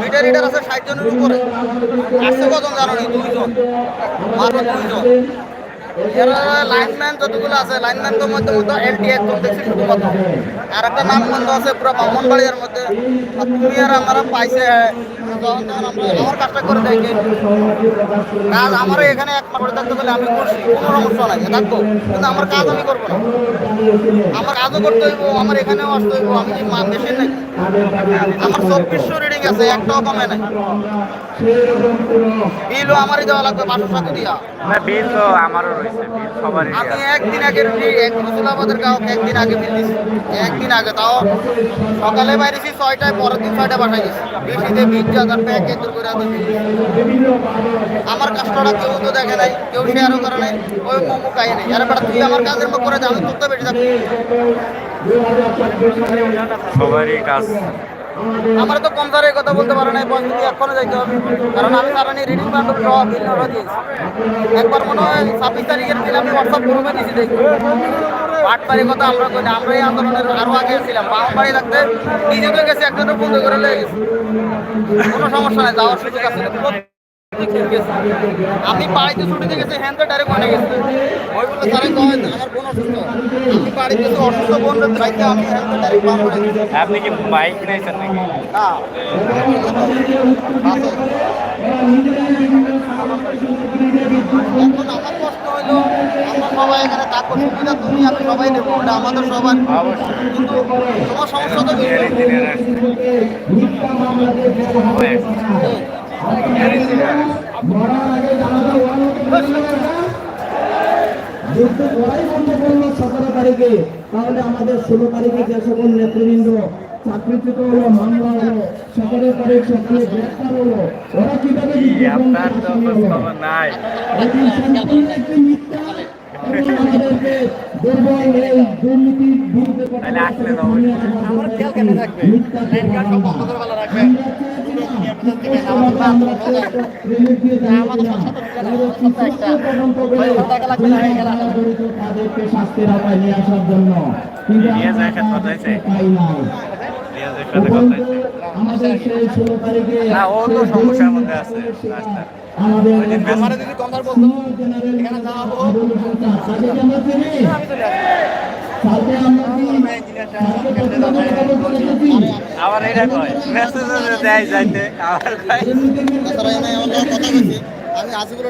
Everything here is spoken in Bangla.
মিটার রিডার আছে, ষাট জনের উপরে। আসছে কজন জানো নি দুইজন। দুইজন লাইনম্যান যতগুলো আছে লাইনম্যান তো মধ্যে মধ্যে এলটি দেখছি আর একটা নাম বন্ধ আছে, পুরো মধ্যে। তুমি আর আমরা পাইছে আমরা কাজটা করে কাজ আমার এখানে এক করে থাকতে আমি করছি, কোনো সমস্যা নাই থাকব। কিন্তু আমার কাজ আমি করব না। আমার কাজও করতে হইব, আমার এখানেও আসতে হইব, আমি মেশিন নাই? আমার রিডিং আছে একটাও কমে নাই। বিলও আমারই দেওয়া লাগবে পাঁচশো সাথে দিয়া। না বিল তো আমারও রয়েছে বিল সবারই আমি একদিন আগে এক রসুলাবাদের কাউকে একদিন আগে বিল দিছি। একদিন আগে তাও সকালে বাইরেছি ছয়টায় পরের দিন ছয়টায় পাঠাই গেছি। বেশিতে বিশ হাজার প্যাক এত করে আমার কাস্টমার কেউ তো দেখে নাই কেউ শেয়ারও করে নাই ওই মোমো খাই নাই। আরে বেটা তুই আমার কাজের করে আমি তোর তো বেশি থাকবি। সবারই কাজ। আমার তো কম দরের কথা বলতে পারো না বন্ধু এখনও যাইতে হবে। কারণ আমি সারানি রিডিং বান্ডল ড্র বিল নড়া দিয়েছি। একবার মনে হয় ছাব্বিশ তারিখের দিন আমি হোয়াটসঅ্যাপ গ্রুপে দিয়েছি দেখি। পাটবাড়ির কথা আমরা করি আমরা এই আন্দোলনের আরও আগে ছিলাম। বামবাড়ি লাগতে নিজে তো গেছে একজনের বন্ধু করে লেগে কোনো সমস্যা নেই, যাওয়ার সুযোগ আছে। আমি বাড়িতে ছুটিতে গেছি হ্যান্ডে ডাইরেক্ট মনে গেছে। ওই বলে স্যারে কয় আমার বোন অসুস্থ। আমি বাড়িতে গেছি অসুস্থ বোন আমি ডাইরেক্ট করে আপনি কি বাইক কিনেছেন নাকি? না। এখন আমার কষ্ট হইল আমরা সবাই এখানে থাকব সুবিধা তুমি আমি সবাই নেব ওটা আমাদের সবার। কিন্তু তোমার সমস্যা তো ইঞ্জিনিয়ার যুদ্ধ করাই বন্ধ করল সতেরো তারিখে। তাহলে আমাদের ষোলো তারিখে যে সকল নেতৃবৃন্দ চাকরিচ্যুত হলো মামলা হলো সতেরো তারিখ সকালে হলো ওরা কীভাবে একটি মিথ্যা আমাদেরকে দুর্বল এই দুর্নীতির বিরুদ্ধে কথা আমাদের আমাদের তাদেরকে শাস্তির আওতায় নিয়ে আসার জন্য কিন্তু কথা কথা আমাদের সেই ষোলো তারিখে সমস্যার মধ্যে আছে, আমাদের আমার যদি কন্ধার বলতো এখানে আবার এটা কয়? মেসেজ দেয় যাইতে আবার বলছি। আমি আজিগুলো